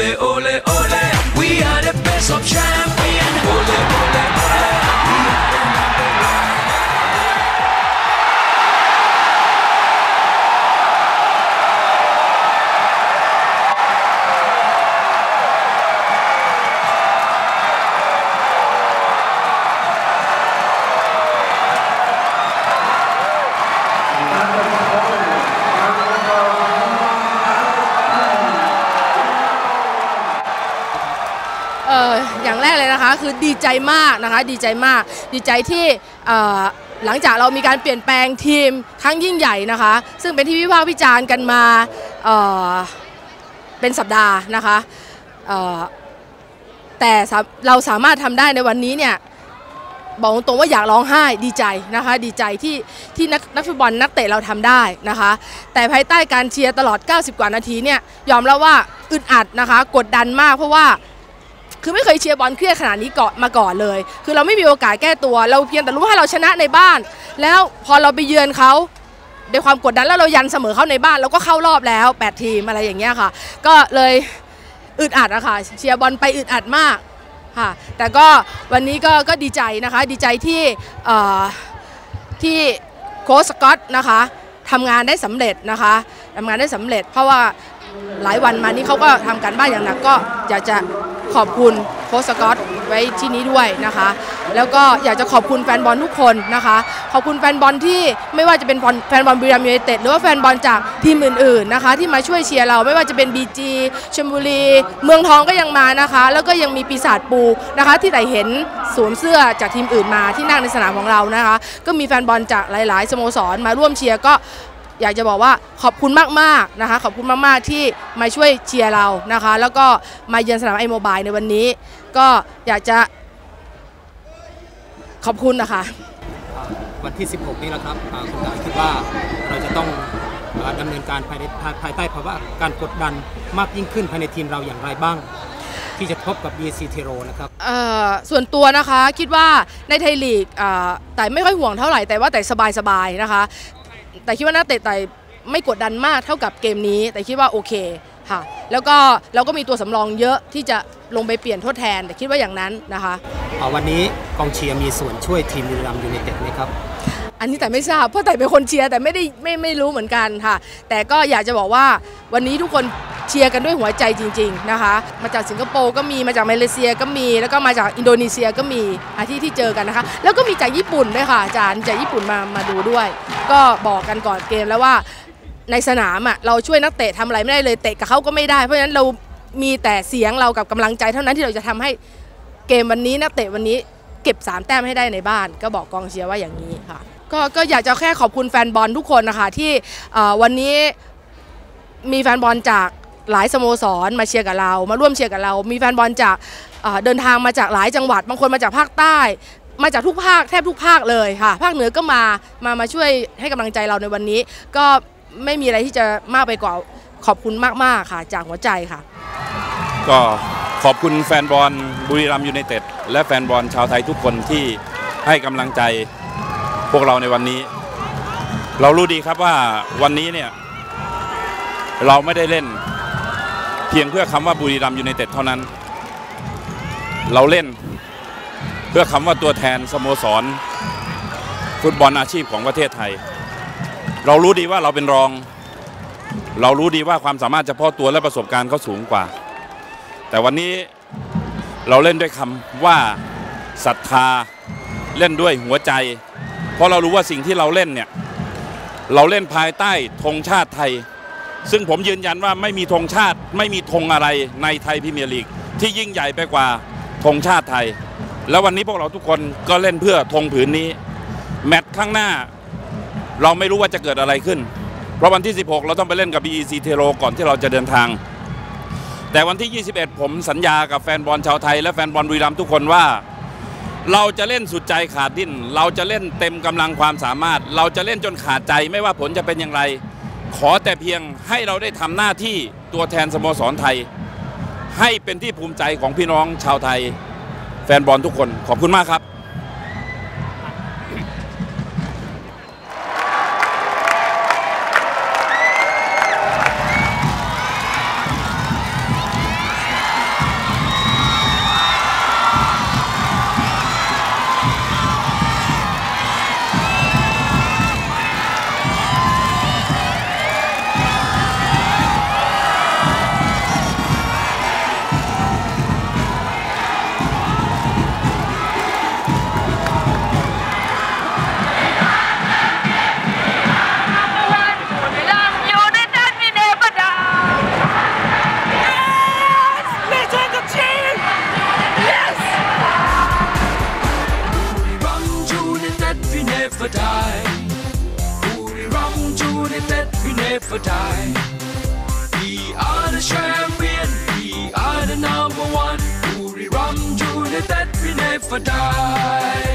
doble นะคะคือดีใจมากนะคะดีใจมาก ดีใจที่หลังจากเรามีการเปลี่ยนแปลงทีมครั้งยิ่งใหญ่นะคะ ซึ่งเป็นที่วิพากษ์วิจารณ์กันมาเเป็นสัปดาห์นะคะแต่เราสามารถทำได้ในวันนี้เนี่ยบอกตรงๆว่าอยากร้องไห้ดีใจนะคะ ดีใจที่ที่นักนักฟุตบอลนักเตะเราทำได้นะคะ แต่ภายใต้การเชียร์ตลอด 90 กว่านาทีเนี่ยยอมรับว่าอึดอัดนะคะ กดดันมากเพราะว่า คือไม่เคยเชียร์บอลเครียดขนาดนี้ก่อนมาก่อนเลย คือเราไม่มีโอกาสแก้ตัว เราเพียงแต่รู้ว่าเราชนะในบ้าน แล้วพอเราไปเยือนเขาด้วยความกดดันแล้วเรายันเสมอเขาในบ้านเราก็เข้ารอบแล้ว 8 ทีมอะไรอย่างเงี้ยค่ะ ก็เลยอึดอัดอะค่ะเชียร์บอลไปอึดอัดมากค่ะแต่ก็วันนี้ก็ก็ดีใจนะคะดีใจที่ที่โค้ชสกอตนะคะทำงานได้สำเร็จนะคะทำงานได้สำเร็จ เพราะว่าหลายวันมานี้เขาก็ทำการบ้านอย่างหนักก็อยากจะ ขอบคุณโค้ชสกอตไว้ที่นี้ด้วยนะคะ แล้วก็อยากจะขอบคุณแฟนบอลทุกคนนะคะ ขอบคุณแฟนบอลที่ไม่ว่าจะเป็นแฟนบอลบุรีรัมย์ยูไนเต็ดหรือว่าแฟนบอลจากทีมอื่นๆนะคะ ที่มาช่วยเชียร์เราไม่ว่าจะเป็น BG ชลบุรี เมืองทองก็ยังมานะคะ แล้วก็ยังมีปีศาจปูนะคะ ที่ไหนเห็นสวมเสื้อจากทีมอื่นมาที่นั่งในสนามของเรานะคะ ก็มีแฟนบอลจากหลาย ๆ สโมสรมาร่วมเชียร์ก็ อยากจะบอกว่าขอบคุณมากๆนะคะ ขอบคุณมากๆที่มาช่วยเชียร์เรานะคะ แล้วก็มาเยือนสนามไอโมบายในวันนี้ ก็อยากจะขอบคุณนะคะ วันที่ 16 นี้แหละครับอ่าคุณต่ายคิดว่าเราจะต้องอ่าดำเนินการภายในภายภายใต้ภาวะการกดดันมากยิ่งขึ้นภายในทีมเราอย่างไรบ้าง ที่จะพบกับ BC เทโรนะครับเอ่อส่วนตัวนะคะคิดว่าในไทยลีกอ่าแต่ไม่ค่อยห่วงเท่าไหร่แต่ว่าแต่สบายๆนะคะ แต่คิดว่านักเตะแต่ไม่กดดันมากเท่ากับเกมนี้ แต่คิดว่าโอเคค่ะแล้วก็เราก็มีตัวสำรองเยอะที่จะลงไปเปลี่ยนทดแทน แต่คิดว่าอย่างนั้นนะคะอ่าวันนี้กองเชียร์มีส่วนช่วยทีมบุรีรัมย์ยูไนเต็ดไหมครับ อันนี้แต่ไม่ทราบเพราะแต่เป็นคนเชียร์แต่ไม่ได้ไม่ไม่รู้เหมือนกันค่ะ แต่ก็อยากจะบอกว่าวันนี้ทุกคน เชียร์กันด้วยหัวใจจริง ๆนะคะ มาจากสิงคโปร์ก็มีมาจากมาเลเซียก็มีแล้วก็มาจากอินโดนีเซียก็มีอาที่ที่เจอกันนะคะ แล้วก็มีจากญี่ปุ่นด้วยค่ะอาจารย์จากญี่ปุ่นมามาดูด้วย ก็บอกกันก่อนเกมแล้วว่าในสนามอะเราช่วยนักเตะทำอะไรไม่ได้เลยเตะกับเขาก็ไม่ได้เพราะฉะนั้นเรามีแต่เสียงเรากับกำลังใจเท่านั้นที่เราจะทำให้เกมวันนี้นักเตะวันนี้เก็บ 3 แต้มให้ได้ในบ้าน ก็บอกกองเชียร์ว่าอย่างนี้ค่ะก็ก็อยากจะแค่ขอบคุณแฟนบอลทุกคนนะคะที่วันนี้มีแฟนบอลจาก หลายสโมสรมาเชียร์กับเรา มาร่วมเชียร์กับเรา มีแฟนบอลจากเดินทางมาจากหลายจังหวัด บางคนมาจากภาคใต้ มาจากทุกภาคแทบทุกภาคเลยค่ะ ภาคเหนือก็มามามาช่วยให้กำลังใจเราในวันนี้ ก็ไม่มีอะไรที่จะมากไปกว่าขอบคุณมากๆค่ะ จากหัวใจค่ะ ก็ขอบคุณแฟนบอลบุรีรัมย์ยูไนเต็ดและแฟนบอลชาวไทยทุกคนที่ให้กำลังใจพวกเราในวันนี้ เรารู้ดีครับว่าวันนี้เนี่ย เราไม่ได้เล่น เพียงเพื่อคำว่าบุรีรัมย์ยูไนเต็ดเท่านั้น เราเล่นเพื่อคำว่าตัวแทนสโมสร ฟุตบอลอาชีพของประเทศไทย เรารู้ดีว่าเราเป็นรอง เรารู้ดีว่าความสามารถเฉพาะตัวและประสบการณ์เขาสูงกว่า แต่วันนี้เราเล่นด้วยคำว่าศรัทธาเล่นด้วยหัวใจ เพราะเรารู้ว่าสิ่งที่เราเล่นเนี่ย เราเล่นภายใต้ธงชาติไทย ซึ่งผมยืนยันว่าไม่มีธงชาติไม่มีธงอะไรในไทยพรีเมียร์ลีกที่ยิ่งใหญ่ไปกว่าธงชาติไทย แล้ววันนี้พวกเราทุกคนก็เล่นเพื่อธงผืนนี้ แมตช์ข้างหน้าเราไม่รู้ว่าจะเกิดอะไรขึ้น เพราะวันที่ 16 เราต้องไปเล่นกับ BEC เทโรก่อนที่เราจะเดินทาง แต่วันที่ 21 ผมสัญญากับแฟนบอลชาวไทย และแฟนบอลบุรีรัมย์ทุกคนว่า เราจะเล่นสุดใจขาดดิ้น เราจะเล่นเต็มกำลังความสามารถ เราจะเล่นจนขาดใจไม่ว่าผลจะเป็นอย่างไร ขอแต่เพียงให้เราได้ทำหน้าที่ตัวแทนสโมสรไทย ให้เป็นที่ภูมิใจของพี่น้องชาวไทย แฟนบอลทุกคนขอบคุณมากครับ never die. Buriram United, we never die. We are the champion, we are the number one. Buriram United, we never die.